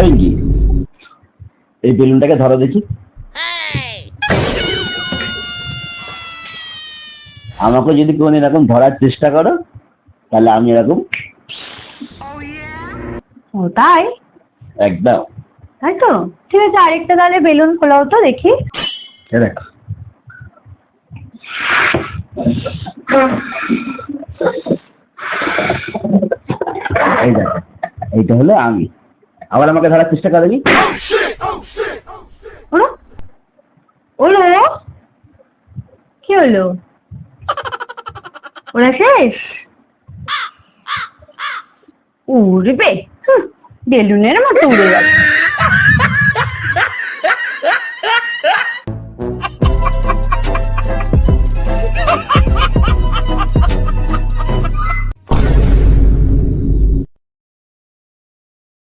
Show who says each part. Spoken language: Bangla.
Speaker 1: এই কি? এই বেলুনটাকে ধরো দেখি। আমাকে যদি কোন এরকম ধরার চেষ্টা করো তাহলে আমি এরকম
Speaker 2: ও তাই?
Speaker 1: একদম।
Speaker 2: তাই তো? ঠিক আছে আরেকটা তাহলে বেলুন খোলাও তো দেখি।
Speaker 1: দেখো। এইটা হলো আমি আবার আমাকে ধরার চেষ্টা করেনি?
Speaker 2: ওলো? কি হলো? ওরা শেষ? উড়বে। বেলুনের মতো উড়ে গেল।